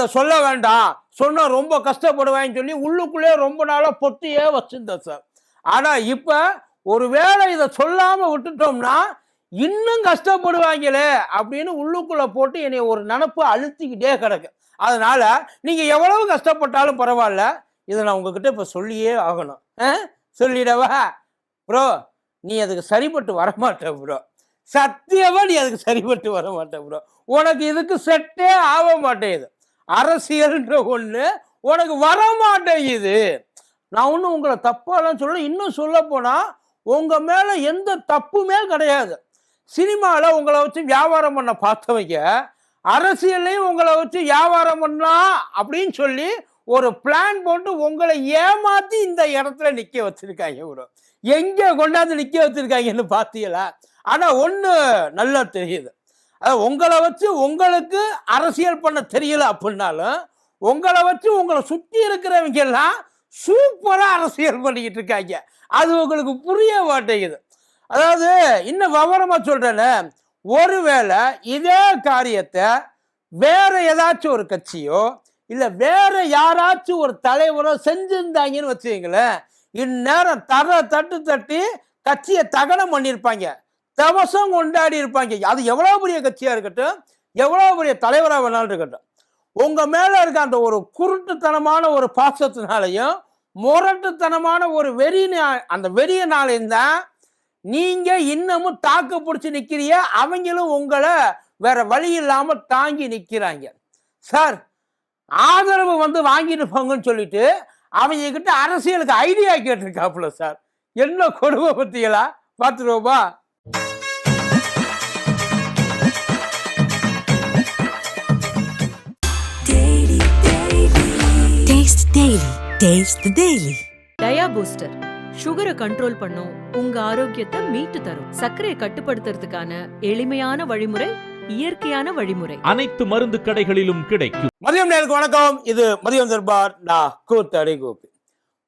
இதை சொல்ல வேண்டாம் சொன்னால் ரொம்ப கஷ்டப்படுவேன்னு சொல்லி உள்ளுக்குள்ளே ரொம்ப நாளாக பொத்தியே வச்சுருந்தேன் சார். ஆனால் இப்போ ஒருவேளை இதை சொல்லாமல் விட்டுட்டோம்னா இன்னும் கஷ்டப்படுவாங்களே அப்படின்னு உள்ளுக்குள்ளே போட்டு என்னை ஒரு நினப்பு அழுத்திக்கிட்டே கிடக்கு. அதனால் நீங்கள் எவ்வளவு கஷ்டப்பட்டாலும் பரவாயில்ல. இதை நான் உங்ககிட்ட இப்போ சொல்லியே ஆகணும். ஆ? சொல்லிடவா? ப்ரோ நீ அதுக்கு சரிப்பட்டு வரமாட்ட ப்ரோ சத்தியமாக நீ அதுக்கு சரிப்பட்டு வரமாட்ட ப்ரோ உனக்கு இதுக்கு செட்டே ஆக மாட்டேங்குது. அரசியல்ன்ற ஒன்று உனக்கு வர மாட்டேங்குது நான் ஒன்றும் உங்களை தப்பாலாம் சொல்ல இன்னும் சொல்ல போனால் உங்கள் மேலே எந்த தப்புமே கிடையாது. சினிமாவில் உங்களை வச்சு வியாபாரம் பண்ண பார்த்தவங்க அரசியல்லையும் உங்களை வச்சு வியாபாரம் பண்ணலாம் அப்படின்னு சொல்லி ஒரு பிளான் போட்டு உங்களை ஏமாற்றி இந்த இடத்துல நிற்க வச்சுருக்காங்க ஒரு எங்கே கொண்டாந்து நிற்க வச்சுருக்காங்கன்னு பார்த்தீங்களா? ஆனால் ஒன்று நல்லா தெரியுது. அதாவது உங்களை வச்சு உங்களுக்கு அரசியல் பண்ண தெரியல அப்படின்னாலும் உங்களை வச்சு உங்களை சுற்றி இருக்கிறவங்க எல்லாம் சூப்பராக அரசியல் பண்ணிக்கிட்டு இருக்காங்க. அது உங்களுக்கு புரிய மாட்டேங்குது. அதாவது இன்னும் விவரமாக சொல்கிறேன்னு ஒருவேளை இதே காரியத்தை வேற ஏதாச்சும் ஒரு கட்சியோ இல்லை வேற யாராச்சும் ஒரு தலைவரோ செஞ்சிருந்தாங்கன்னு வச்சுக்கங்களேன் இந்நேரம் தர தட்டு தட்டி கட்சியை தகனம் பண்ணியிருப்பாங்க. தவசம் கொண்டாடி இருப்பாங்க. அது எவ்வளோ பெரிய கட்சியாக இருக்கட்டும் எவ்வளோ பெரிய தலைவராக வேணாலும் இருக்கட்டும். உங்கள் மேலே இருக்க அந்த ஒரு குருட்டுத்தனமான ஒரு பாசத்தினாலையும் முரட்டுத்தனமான ஒரு வெறி அந்த வெறியினாலையும் தான் நீங்கள் இன்னமும் தாக்கு பிடிச்சி நிக்கிறிய அவங்களும் உங்களை வேற வழி இல்லாமல் தாங்கி நிற்கிறாங்க சார் ஆதரவு வந்து வாங்கிட்டு போங்கன்னு சொல்லிட்டு அவங்க கிட்ட அரசியலுக்கு ஐடியா கேட்டிருக்காப்புல சார். என்ன கொடுமை பத்திகளா பார்த்துருவோமா Taste the Daily. Dia booster சுகரை கண்ட்ரோல் பண்ணும் உங்க ஆரோக்கியத்தை மீட்டு தரும். சர்க்கரையை கட்டுப்படுத்துறதுக்கான எளிமையான வழிமுறை இயற்கையான வழிமுறை. அனைத்து மருந்து கடைகளிலும் கிடைக்கும். மதியம் நேருக்கு வணக்கம். இது மதியம் தர்பார். நான் கூத்தடி கோபி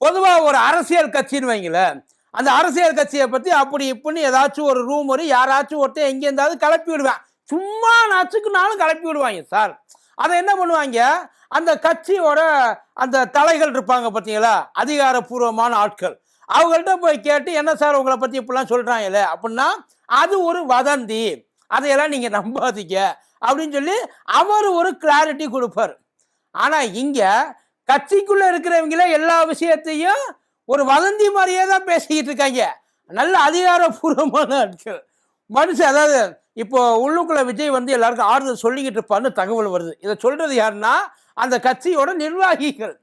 பொதுவா ஒரு அரசியல் கட்சின்னு வைங்களேன். அந்த அரசியல் கட்சியை பத்தி அப்படி இப்படின்னு ஏதாச்சும் ஒரு ரூம் ஒரு யாராச்சும் ஒருத்தன் எங்க இருந்தாவது கிளப்பி விடுவேன். சும்மா நச்சுக்குனாலும் கிளப்பி விடுவாங்க சார். அதை என்ன பண்ணுவாங்க? அந்த கட்சியோட அந்த தலைகள் இருப்பாங்க பார்த்தீங்களா? அதிகாரப்பூர்வமான ஆட்கள். அவங்கள்ட்ட போய் கேட்டு என்ன சார் உங்களை பற்றி இப்படிலாம் சொல்கிறாங்கல்ல அப்படின்னா அது ஒரு வதந்தி. அதையெல்லாம் நீங்கள் நம்பாதீங்க. அப்படின்னு சொல்லி அவர் ஒரு கிளாரிட்டி கொடுப்பார். ஆனால் இங்கே கட்சிக்குள்ளே இருக்கிறவங்களே எல்லா விஷயத்தையும் ஒரு வதந்தி மாதிரியே தான் பேசிக்கிட்டு இருக்காங்க. நல்ல அதிகாரப்பூர்வமான ஆட்கள். மனுஷன் அதாவது இப்போ உள்ளுக்குள்ள விஜய் வந்து எல்லாருக்கும் ஆறுதல் சொல்லிக்கிட்டு இருப்பான்னு தகவல் வருது. இதை சொல்றது யாருன்னா அந்த கட்சியோட நிர்வாகிகள்.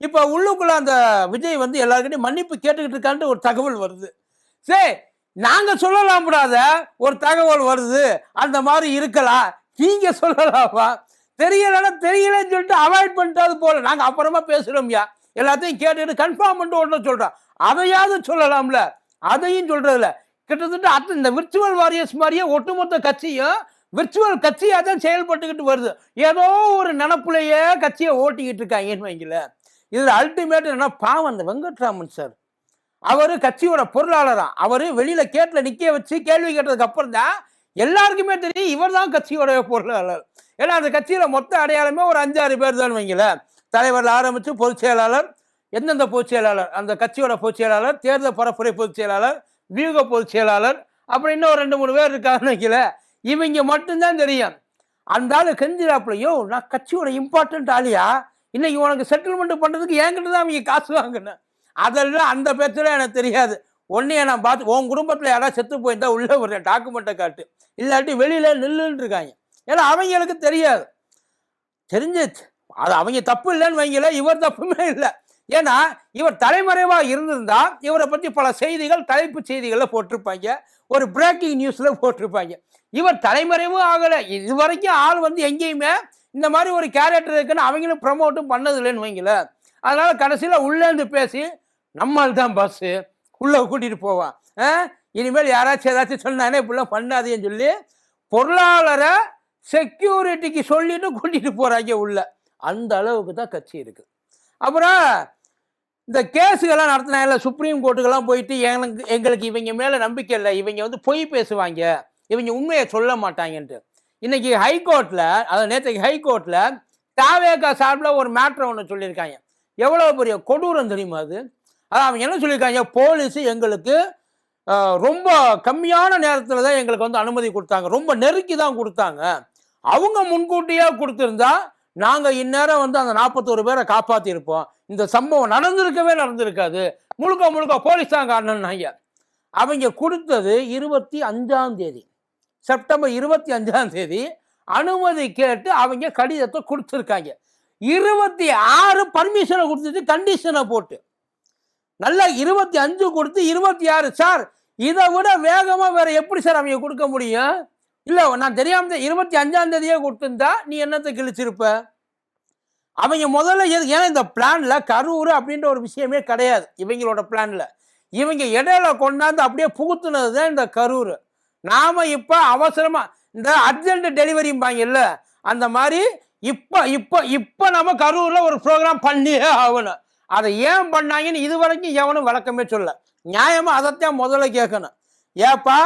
இப்போ உள்ளுக்குள்ள அந்த விஜய் வந்து எல்லாருக்கிட்டையும் மன்னிப்பு கேட்டுக்கிட்டு இருக்கான்ட்டு ஒரு தகவல் வருது. சரி நாங்க சொல்லலாம் கூடாத ஒரு தகவல் வருது. அந்த மாதிரி இருக்கலாம். நீங்க சொல்லலாமா? தெரியலன்னா தெரியலன்னு சொல்லிட்டு அவாய்ட் பண்ணிட்டாது போல நாங்க அப்புறமா பேசுறோம்யா. எல்லாத்தையும் கேட்டுட்டு கன்ஃபார்ம் பண்ணிட்டு ஒன்று சொல்றோம் அதையாவது சொல்லலாம்ல. அதையும் சொல்கிறதில்ல கிட்டத்தட்ட அத்த இந்த விர்ச்சுவல் வாரியர்ஸ் மாதிரியே ஒட்டுமொத்த கட்சியும் விர்ச்சுவல் கட்சியாக தான் செயல்பட்டுக்கிட்டு வருது. ஏதோ ஒரு நினப்புலையே கட்சியை ஓட்டிக்கிட்டு இருக்காங்கன்னு வைங்கள? இதில் அல்டிமேட் என்ன? பாவம் அந்த வெங்கட்ராமன் சார் அவர் கட்சியோட பொருளாளராக அவர் வெளியில் கேட்டில் நிற்க வச்சு கேள்வி கேட்டதுக்கு அப்புறம் தான் எல்லாருக்குமே தெரியும் இவர் தான் கட்சியோட பொருளாளர். ஏன்னா அந்த கட்சியில் மொத்த அடையாளமே ஒரு அஞ்சாறு பேர் தான் வைங்களேன் தலைவரில் ஆரம்பித்து பொதுச் செயலாளர் எந்தெந்த பொதுச் செயலாளர்? அந்த கட்சியோட பொதுச் செயலாளர் தேர்தல் பரப்புரை பொதுச் செயலாளர் வியூக பொதுச் செயலாளர். அப்புறம் இன்னும் ரெண்டு மூணு பேர் இருக்காங்கன்னு வைக்கல இவங்க மட்டும்தான் தெரியும். அந்த ஆள் கெஞ்சிராப்புலையோ நான் கட்சியோட இம்பார்ட்டன்ட் ஆளியா? இன்னைக்கு உனக்கு செட்டில்மெண்ட் பண்ணுறதுக்கு என்கிட்ட தான் அவங்க காசு வாங்கினேன் அதெல்லாம் அந்த பேச்செல்லாம் எனக்கு தெரியாது. ஒன்னைய நான் பார்த்து உன் குடும்பத்தில் யாராவது செத்து போயிருந்தா உள்ளே ஒரு டாக்குமெண்ட்டை காட்டு. இல்லாட்டி வெளியில் நில்லுன்னு இருக்காங்க. ஏன்னா அவங்களுக்கு தெரியாது. தெரிஞ்சிச்சு அது அவங்க தப்பு இல்லைன்னு வைங்களேன் இவர் தப்புமே இல்லை. ஏன்னா இவர் தலைமறைவாக இருந்திருந்தா இவரை பற்றி பல செய்திகள் தலைப்பு செய்திகளில் போட்டிருப்பாங்க. ஒரு பிரேக்கிங் நியூஸில் போட்டிருப்பாங்க. இவர் தலைமறைவும் ஆகலை. இது வரைக்கும் ஆள் வந்து எங்கேயுமே இந்த மாதிரி ஒரு கேரக்டர் இருக்குன்னு அவங்களும் ப்ரமோட்டும் பண்ணதில்லைன்னு வைங்களேன். அதனால் கடைசியில் உள்ளேருந்து பேசி நம்மால் தான் பஸ்ஸு உள்ளே கூட்டிகிட்டு போவான் ஆ? இனிமேல் யாராச்சும் ஏதாச்சும் சொன்னானே இப்படிலாம் பண்ணாதேன்னு சொல்லி பொருளாளரை செக்யூரிட்டிக்கு சொல்லிட்டு கூட்டிகிட்டு போகிறாங்க உள்ள. அந்த அளவுக்கு தான் கட்சி இருக்குது அப்புறம் இந்த கேஸுகள்லாம் நடத்தினாங்கல்ல சுப்ரீம் கோர்ட்டுக்கெல்லாம் போயிட்டு எனக்கு எங்களுக்கு இவங்க மேலே நம்பிக்கை இல்லை இவங்க வந்து பொய் பேசுவாங்க இவங்க உண்மையை சொல்ல மாட்டாங்கன்ட்டு. இன்னைக்கு ஹைகோர்ட்டில் அதாவது நேற்றைக்கு ஹைகோர்ட்டில் தாவேகா சார்பில் ஒரு மேட்ரு ஒன்று சொல்லியிருக்காங்க. எவ்வளோ பெரிய கொடூரம் தெரியுமா அது? அதான் அவங்க என்ன சொல்லியிருக்காங்க? போலீஸ் எங்களுக்கு ரொம்ப கம்மியான நேரத்தில் தான் எங்களுக்கு வந்து அனுமதி கொடுத்தாங்க. ரொம்ப நெருக்கி தான் கொடுத்தாங்க. அவங்க முன்கூட்டியே கொடுத்துருந்தா நாங்கள் இந்நேரம் வந்து அந்த நாற்பத்தோரு பேரை காப்பாற்றிருப்போம் இந்த சம்பவம் நடந்திருக்கவே நடந்திருக்காது. முழுக்க முழுக்க போலீஸ் தான் காரணம் ஐயா. அவங்க கொடுத்தது இருபத்தி அஞ்சாம் தேதி. செப்டம்பர் இருபத்தி அஞ்சாம் தேதி அனுமதி கேட்டு அவங்க கடிதத்தை கொடுத்துருக்காங்க. இருபத்தி ஆறு பர்மிஷனை கொடுத்துட்டு கண்டிஷனை போட்டு. நல்லா இருபத்தி அஞ்சு கொடுத்து இருபத்தி ஆறு. சார் இதை விட வேகமாக வேற எப்படி சார் அவங்க கொடுக்க முடியும்? இல்லை நான் தெரியாம இருபத்தி அஞ்சாம் தேதியே கொடுத்துருந்தா நீ என்னத்தை கிழிச்சிருப்ப? அவங்க முதல்ல எது- ஏன்னா இந்த பிளானில் கரூர் அப்படின்ற ஒரு விஷயமே கிடையாது இவங்களோட பிளானில் இவங்க இடையில கொண்டாந்து அப்படியே புகுத்துனது தான் இந்த கரூர். நாம் இப்போ அவசரமாக இந்த அர்ஜென்ட் டெலிவரிம்பாங்க இல்லை அந்த மாதிரி இப்போ இப்போ இப்போ நம்ம கரூரில் ஒரு ப்ரோக்ராம் பண்ணியே ஆகணும். அதை ஏன் பண்ணாங்கன்னு இது வரைக்கும் எவனும் விளக்கமே சொல்ல நியாயமாக அதைத்தான் முதல்ல கேட்கணும். ஏப்பா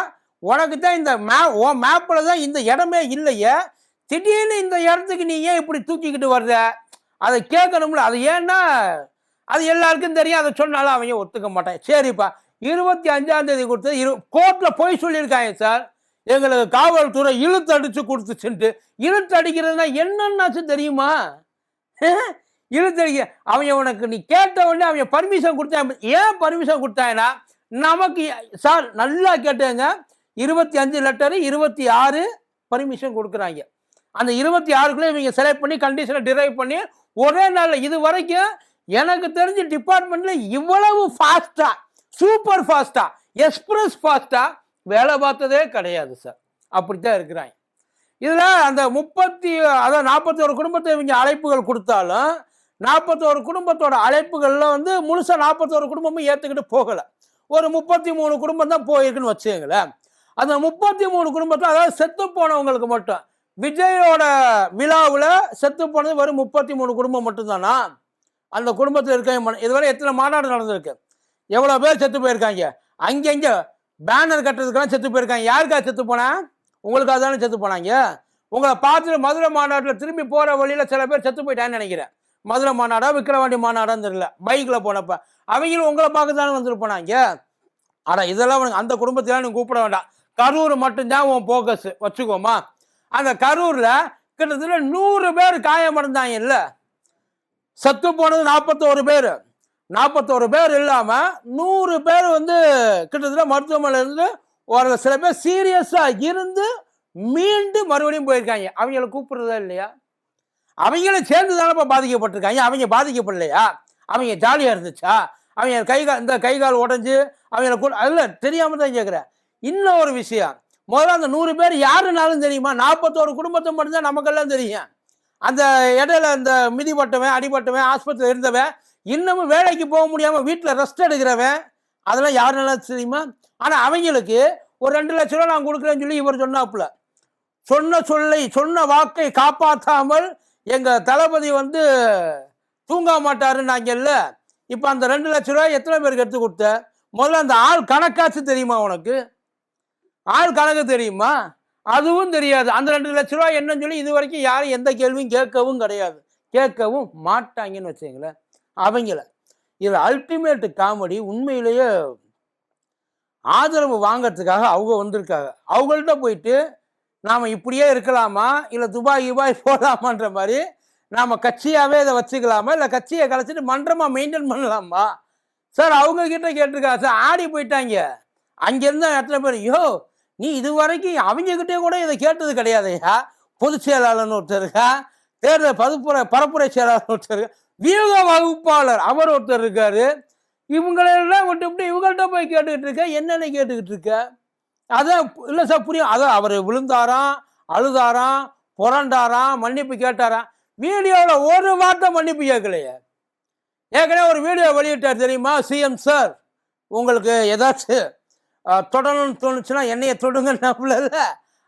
உனக்கு தான் இந்த மே உன் மேப்பில் தான் இந்த இடமே இல்லையே. திடீர்னு இந்த இடத்துக்கு நீ ஏன் இப்படி தூக்கிக்கிட்டு வருத அதை கேட்கணும்ல. அது ஏன்னா அது எல்லாருக்கும் தெரியும். அதை சொன்னாலும் அவங்க ஒத்துக்க மாட்டேன் சரிப்பா. இருபத்தி அஞ்சாம் தேதி கொடுத்து இரு கோர்ட்டில் போய் சொல்லியிருக்காங்க சார் எங்களுக்கு காவல்துறை இழுத்தடிச்சு கொடுத்துச்சுன்ட்டு இழுத்தடிக்கிறதுனா என்னன்னாச்சும் தெரியுமா? இழுத்தடிக்க அவன் உனக்கு நீ கேட்ட உடனே அவன் பர்மிஷன் கொடுத்தா ஏன் பர்மிஷன் கொடுத்தாங்கன்னா நமக்கு சார் நல்லா கேட்டேங்க. இருபத்தி அஞ்சு லெட்டரு இருபத்தி ஆறு பர்மிஷன் கொடுக்குறாங்க. அந்த இருபத்தி ஆறுக்குள்ளே இவங்க செலக்ட் பண்ணி கண்டிஷனை டிரைவ் பண்ணி ஒரே நாளில் இது வரைக்கும் எனக்கு தெரிஞ்ச டிபார்ட்மெண்ட்டில் இவ்வளவு ஃபாஸ்ட்டாக சூப்பர் ஃபாஸ்ட்டாக எக்ஸ்பிரஸ் ஃபாஸ்ட்டாக வேலை பார்த்ததே கிடையாது சார் அப்படித்தான் இருக்கிறாங்க. இதில் அந்த முப்பத்தி அதான் நாற்பத்தோரு குடும்பத்தை இவங்க அழைப்புகள் கொடுத்தாலும் நாற்பத்தோரு குடும்பத்தோட அழைப்புகளில் வந்து முழுசாக நாற்பத்தோரு குடும்பமும் ஏற்றுக்கிட்டு போகலை. ஒரு முப்பத்தி மூணு குடும்பம் தான் போயிருக்குன்னு வச்சுங்களேன் அந்த முப்பத்தி மூணு குடும்பத்தில் அதாவது செத்து போனவங்களுக்கு மட்டும் விஜயோட விழாவில் செத்து போனது வெறும் முப்பத்தி மூணு குடும்பம் மட்டும்தானா? அந்த குடும்பத்தில் இருக்க இதுவரை எத்தனை மாநாடு நடந்திருக்கு? எவ்வளோ பேர் செத்து போயிருக்காங்க? அங்கங்கே பேனர் கட்டுறதுக்கெல்லாம் செத்து போயிருக்காங்க. யாருக்கா செத்து போனேன் உங்களுக்கு அதானே செத்து போனாங்க? உங்களை பார்த்துட்டு மதுரை மாநாட்டில் திரும்பி போகிற வழியில் சில பேர் செத்து போயிட்டான்னு நினைக்கிறேன். மதுரை மாநாடா விக்கிரவாண்டி மாநாடான்னு தெரியல. பைக்கில் போனப்ப. அவங்களும் உங்களை பார்க்க தானே வந்துட்டு போனாங்க? ஆனால் இதெல்லாம் உனக்கு அந்த குடும்பத்தெல்லாம் நீ கூப்பிட வேண்டாம். கரூர் மட்டும்தான் உன் போக்கஸ் வச்சுக்கோமா. அந்த கரூரில் கிட்டத்தட்ட நூறு பேர் காயமடைந்தாங்க இல்லை செத்து போனது நாற்பத்தோரு பேர். நாற்பத்தோரு பேர் இல்லாமல் நூறு பேர் வந்து கிட்டத்தட்ட மருத்துவமனையிலேருந்து ஒரு சில பேர் சீரியஸாக இருந்து மீண்டு மறுபடியும் போயிருக்காங்க. அவங்கள கூப்பிடுறதா இல்லையா? அவங்களும் சேர்ந்து தானப்பா பாதிக்கப்பட்டிருக்காங்க. அவங்க பாதிக்கப்படலையா? அவங்க ஜாலியாக இருந்துச்சா? அவங்க கை கால் இந்த கை கால் உடஞ்சி அவங்கள கூட அதில் தெரியாமல் தான் கேட்குறேன் இன்னும் ஒரு விஷயம். முதல்ல அந்த நூறு பேர் யாருனாலும் தெரியுமா? நாற்பத்தோரு குடும்பத்தை மட்டும்தான் நமக்கெல்லாம் தெரியும். அந்த இடையில இந்த மிதிப்பட்டவன் அடிபட்டவன் ஆஸ்பத்திரியில் இருந்தவன் இன்னமும் வேலைக்கு போக முடியாமல் வீட்டில் ரெஸ்ட் எடுக்கிறவன் அதெல்லாம் யாருனாலும் தெரியுமா? ஆனால் அவங்களுக்கு ஒரு ரெண்டு லட்ச ரூபா நான் கொடுக்குறேன்னு சொல்லி இவர் சொன்னாப்புல. சொன்ன சொல்லை சொன்ன வாக்கை காப்பாற்றாமல் எங்கள் தளபதி வந்து தூங்க மாட்டாருன்னு அங்கே இல்லை இப்போ அந்த ரெண்டு லட்ச ரூபாய் எத்தனை பேருக்கு எடுத்து கொடுத்த? முதல்ல அந்த ஆள் கணக்காச்சு தெரியுமா உனக்கு? ஆள் கணக்கு தெரியுமா? அதுவும் தெரியாது. அந்த ரெண்டு லட்ச ரூபா என்னன்னு சொல்லி இது வரைக்கும் யாரும் எந்த கேள்வியும் கேட்கவும் கிடையாது. கேட்கவும் மாட்டாங்கன்னு வச்சுங்களேன் அவங்கள. இது அல்டிமேட் காமெடி உண்மையிலேயே ஆதரவு வாங்கிறதுக்காக அவங்க வந்திருக்காங்க. அவங்கள்ட்ட போயிட்டு நாம் இப்படியே இருக்கலாமா? இல்லை துபாய் கிபாய் போகலாமான்ற மாதிரி நாம் கட்சியாகவே இதை வச்சுக்கலாமா? இல்லை கட்சியை கலைச்சிட்டு மன்றமாக மெயின்டைன் பண்ணலாமா? சார் அவங்க கிட்ட கேட்டிருக்கா சார் ஆடி போயிட்டாங்க. அங்கேருந்து எத்தனை பேர்? யோ நீ இது வரைக்கும் அவங்ககிட்டே கூட இதை கேட்டது கிடையாதையா பொதுச் செயலாளர்னு ஒருத்தர் இருக்கா? தேர்தல் பதுப்புரை பரப்புரை செயலாளர் ஒருத்தர் இருக்கா? வியூக வகுப்பாளர் அவர் ஒருத்தர் இருக்காரு. இவங்களெல்லாம் விட்டு விட்டு இவங்கள்ட்ட போய் கேட்டுக்கிட்டு இருக்க என்னென்ன கேட்டுக்கிட்டு இருக்க? அதான் இல்லை சார் புரியும். அதான் அவர் விழுந்தாராம் அழுதாராம் புரண்டாராம் மன்னிப்பு கேட்டாராம். வீடியோவில் ஒரு வார்த்தை மன்னிப்பு கேட்கலையே. ஏற்கனவே ஒரு வீடியோ வெளியிட்டார் தெரியுமா? CM sir. உங்களுக்கு ஏதாச்சும் தொடணும்னு தோணுச்சுன்னா என்னைய நம்மள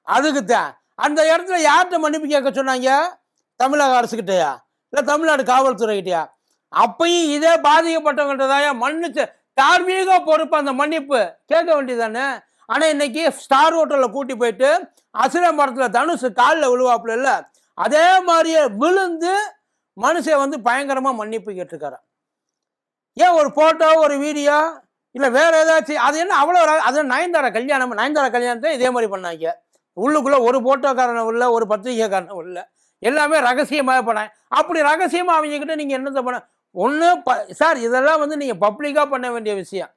அதுக்கு தான் அந்த இடத்துல யார்கிட்ட மன்னிப்பு கேட்க சொன்னாங்க? தமிழக அரசுக்கிட்டயா இல்லை தமிழ்நாடு காவல்துறைகிட்டயா? அப்பையும் இதே பாதிக்கப்பட்டவங்கள்ட்ட தான் மன்னிச்சு தார்மீக பொறுப்பு அந்த மன்னிப்பு. கேட்க வேண்டியதானே ஆனால் இன்னைக்கு ஸ்டார் ஹோட்டலில் கூட்டி போயிட்டு அசுர மரத்தில் தனுஷு காலில் விழுவாப்புல இல்லை அதே மாதிரியே விழுந்து மனுஷன் வந்து பயங்கரமாக மன்னிப்பு கேட்டிருக்காராம். ஏன் ஒரு ஃபோட்டோ ஒரு வீடியோ இல்லை வேற ஏதாச்சும் அது என்ன அவ்வளோ அது நயன்தாரா கல்யாணம்? நயன்தாரா கல்யாணத்தை இதே மாதிரி பண்ணாங்க. உள்ளுக்குள்ளே ஒரு ஃபோட்டோக்காரனும் இல்லை ஒரு பத்திரிகைக்காரனும் இல்லை. எல்லாமே ரகசியமாக பண்ணாங்க. அப்படி ரகசியமாக அவங்கக்கிட்ட நீங்கள் என்னத்தை பண்ண ஒன்று ப சார் இதெல்லாம் வந்து நீங்கள் பப்ளிக்காக பண்ண வேண்டிய விஷயம்.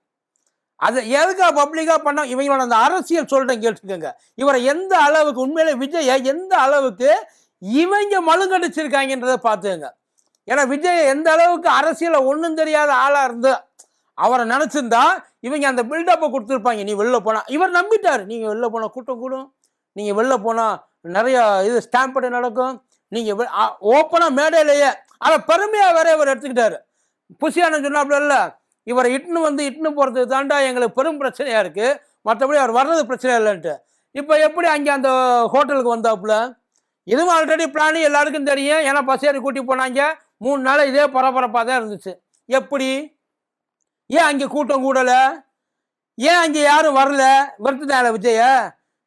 அது எதுக்காக பப்ளிக்காக பண்ண இவங்களோட அந்த அரசியல் சொல்கிறேன் கேட்டுக்கோங்க. இவரை எந்த அளவுக்கு உண்மையிலே விஜயை எந்த அளவுக்கு இவங்க மழுங்கடிச்சிருக்காங்கன்றதை பார்த்துங்க ஏன்னா விஜய் எந்த அளவுக்கு அரசியலை ஒன்றும் தெரியாத ஆளாக இருந்து அவரை நினச்சிருந்தா இவங்க அந்த பில்டப்பை கொடுத்துருப்பாங்க. நீ வெளில போனால் இவர் நம்பிட்டார். நீங்கள் வெளில போனால் கூட்டம் கூடும். நீங்கள் வெளில போனால் நிறையா இது ஸ்டாம்படு நடக்கும். நீங்கள் ஓப்பனாக மேடையிலேயே அதை பெருமையாக வேற இவர் எடுத்துக்கிட்டார். புசியான சொன்னாப்புல இல்லை இவரை இட்டுன்னு வந்து இட்டுன்னு போகிறதுக்கு தாண்டா எங்களுக்கு பெரும் பிரச்சனையாக இருக்குது மற்றபடி அவர் வர்றது பிரச்சனை இல்லைன்ட்டு. இப்போ எப்படி அங்கே அந்த ஹோட்டலுக்கு வந்தாப்புல? இதுவும் ஆல்ரெடி பிளானு எல்லாருக்கும் தெரியும். ஏன்னா பசேரி கூட்டி போனாங்க. மூணு நாள் இதே பரபரப்பாக தான் இருந்துச்சு. எப்படி? ஏன் அங்கே கூட்டம் கூடலை? ஏன் அங்கே யாரும் வரல? வருத்துட்டாங்கள விஜய?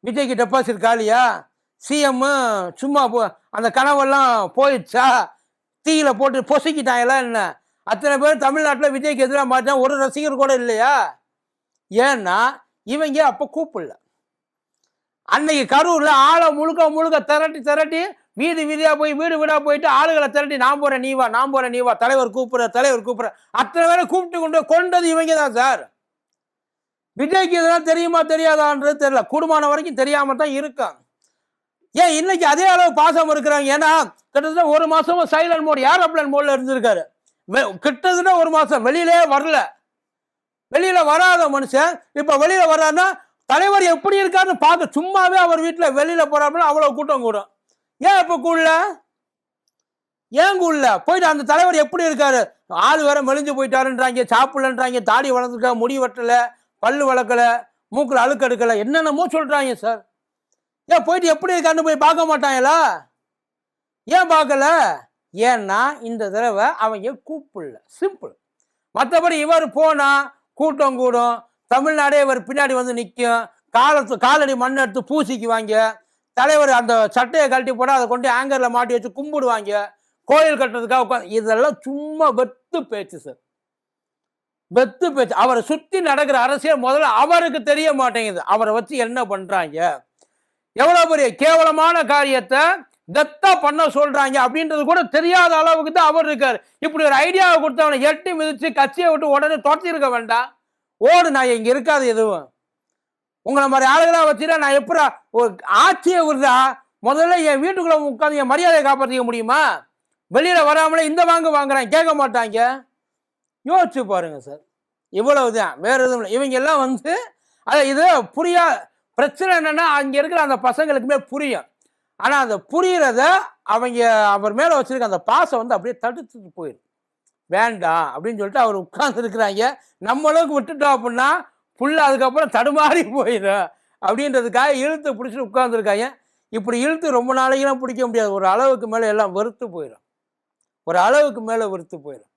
விஜய்க்கு டெபாசிட் காலியா சிஎம்மு சும்மா போ அந்த கனவெல்லாம் போயிடுச்சா? தீயில போட்டு பொசுக்கிட்டாங்களா என்ன? அத்தனை பேர் தமிழ்நாட்டில் விஜய்க்கு எதிராக மாட்டான் ஒரு ரசிகர் கூட இல்லையா? ஏன்னா இவங்க அப்போ கூப்பிடல. அன்னைக்கு கரூரில் ஆளை முழுக்க முழுக்க திரட்டி திரட்டி வீதி வீதியாக போய் வீடு வீடாக போயிட்டு ஆளுகளை திரட்டி நான் போகிறேன் நீ வா நான் போகிறேன் நீ வா தலைவர் கூப்பிட்ற தலைவர் கூப்பிட்ற. அத்தனை பேரை கூப்பிட்டு கொண்டு கொண்டது இவங்க தான் சார் விஜய்க்கு இதெல்லாம் தெரியுமா தெரியாதான்றது தெரியல. கூடுமான வரைக்கும் தெரியாமல் தான் இருக்காங்க. ஏன் இன்னைக்கு அதே அளவு பாசம் இருக்கிறாங்க? ஏன்னா கிட்டத்தட்ட ஒரு மாசமா சைலண்ட் மோட் ஏரோப்ளேன் மோட்ல இருந்திருக்காரு. கிட்டத்தட்ட ஒரு மாசம் வெளியிலே வரல. வெளியில வராத மனுஷன் இப்ப வெளியில வர்றாருன்னா தலைவர் எப்படி இருக்காருன்னு பார்க்க சும்மாவே அவர் வீட்டில் வெளியில போறாப்புல அவ்வளவு கூட்டம் கூடும். ஏன் இப்ப கூடல ஏன் கூடல போயிட்டு அந்த தலைவர் எப்படி இருக்காரு? ஆள் வேற மெலிஞ்சு போயிட்டாருன்றாங்க சாப்பிடலன்றாங்க தாடி வளர்ந்துருக்கா முடி வெட்டல பல்லு வளர்க்கல மூக்கில் அழுக்கு எடுக்கல என்னென்னமோ சொல்றாங்க சார் ஏன் போயிட்டு எப்படி இருக்காருன்னு போய் பார்க்க மாட்டாங்களா? ஏன் பார்க்கல? ஏன்னா இந்த தடவை அவங்க கூப்பிடல. சிம்பிள் மற்றபடி இவர் போனா கூட்டம் கூடும். தமிழ்நாடே இவர் பின்னாடி வந்து நிற்கும் காலத்து காலடி மண் எடுத்து பூசிக்குவாங்க. தலைவர் அந்த சட்டையை கழட்டி போட்டால் அதை கொண்டு ஆங்கரில் மாட்டி வச்சு கும்பிடுவாங்க. கோயில் கட்டுறதுக்காக உட்காந்து இதெல்லாம் சும்மா வெத்து பேச்சு சார் வெத்து பேச்சு. அவரை சுற்றி நடக்கிற அரசியல் முதல்ல அவருக்கு தெரிய மாட்டேங்குது. அவரை வச்சு என்ன பண்ணுறாங்க எவ்வளோ பெரிய கேவலமான காரியத்தை கத்தா பண்ண சொல்கிறாங்க அப்படின்றது கூட தெரியாத அளவுக்கு தான் அவர் இருக்கார். இப்படி ஒரு ஐடியாவை கொடுத்தவனை எட்டி மிதித்து கட்சியை விட்டு உடனே துரத்தி இருக்க வேண்டாம். ஓடு நான் இங்கே இருக்காது எதுவும். உங்களை மாதிரி ஆளுகளாக வச்சுட்டா நான் எப்படா ஒரு ஆட்சியை விருதா முதல்ல என் வீட்டுக்குள்ள உட்காந்து என் மரியாதையை காப்பாற்றிக்க முடியுமா? வெளியில் வராமலே இந்த வாங்க வாங்குறேன் கேட்க மாட்டாங்க. யோசிச்சு பாருங்க சார். இவ்வளவு தான் வேற எதுவும் இல்லை. இவங்க எல்லாம் வந்து அதை இது புரியா பிரச்சனை என்னென்னா அங்கே இருக்கிற அந்த பசங்களுக்குமே புரியும். ஆனால் அந்த புரியிறத அவங்க அவர் மேலே வச்சுருக்க அந்த பாசம் வந்து அப்படியே தடுத்துட்டு போயிடும். வேண்டாம் அப்படின்னு சொல்லிட்டு அவர் உட்கார்ந்து இருக்கிறாங்க. நம்மளுக்கு விட்டுட்டோம் அப்படின்னா ஃபுல்லாக அதுக்கப்புறம் தடுமாறி போயிடும் அப்படின்றதுக்காக இழுத்து பிடிச்சிட்டு உட்காந்துருக்காங்க இப்படி இழுத்து ரொம்ப நாளைக்கெல்லாம் பிடிக்க முடியாது. ஒரு அளவுக்கு மேலே எல்லாம் வெறுத்து போயிடும் ஒரு அளவுக்கு மேலே வெறுத்து போயிடும்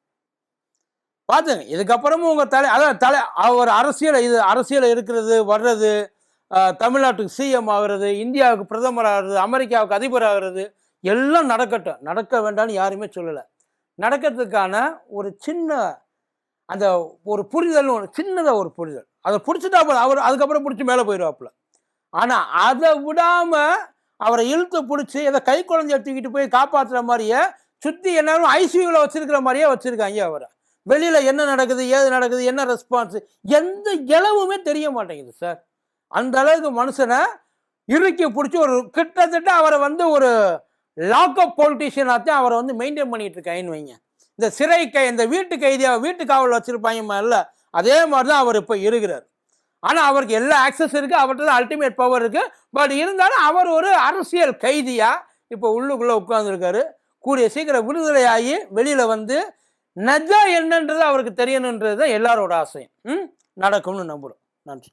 பார்த்துங்க இதுக்கப்புறமும் உங்கள் தலை அதான் தலை அவர் அரசியல் இது அரசியல் இருக்கிறது வர்றது தமிழ்நாட்டுக்கு சிஎம் ஆகிறது இந்தியாவுக்கு பிரதமர் ஆகிறது அமெரிக்காவுக்கு அதிபர் ஆகிறது எல்லாம் நடக்கட்டும். நடக்க வேண்டாம்னு யாருமே சொல்லலை. நடக்கிறதுக்கான ஒரு சின்ன அந்த ஒரு புரிதல்னு ஒரு சின்னதாக ஒரு புரிதல். அதை பிடிச்சிட்டா அவர் அதுக்கப்புறம் பிடிச்சி மேலே போயிடுவாப்புல. ஆனால் அதை விடாமல் அவரை இழுத்து பிடிச்சி இதை கை குழந்தைய தூக்கிட்டு போய் காப்பாற்றுற மாதிரியே சுற்றி எல்லாரும் ஐசியூவில் வச்சுருக்கிற மாதிரியே வச்சுருக்காங்க அவரை. வெளியில் என்ன நடக்குது ஏது நடக்குது என்ன ரெஸ்பான்ஸ் எந்த இளவுமே தெரிய மாட்டேங்குது சார் அந்த அளவுக்கு மனுஷனை இறுக்கி பிடிச்சி ஒரு கிட்டத்தட்ட அவரை வந்து ஒரு லாக்அப் பொலிட்டீஷியனாக தான் அவரை வந்து மெயின்டைன் பண்ணிகிட்டு இருக்காங்கன்னு வைங்க. இந்த சிறை கை இந்த வீட்டு கைதியாக வீட்டு காவல் வச்சிருப்பாங்க இல்லை. அதே மாதிரி தான் அவர் இப்போ இருக்கிறார். ஆனால் அவருக்கு எல்லா ஆக்சஸ் இருக்குது அவர்கிட்ட தான் அல்டிமேட் பவர் இருக்குது பட் இருந்தாலும் அவர் ஒரு அரசியல் கைதியாக இப்போ உள்ளுக்குள்ளே உட்காந்துருக்காரு கூடிய சீக்கிரம் விடுதலை ஆகி வெளியில் வந்து நஜா என்னன்றது அவருக்கு தெரியணுன்றது தான் எல்லாரோட ஆசையும். நடக்கும்னு நம்புகிறோம் நன்றி.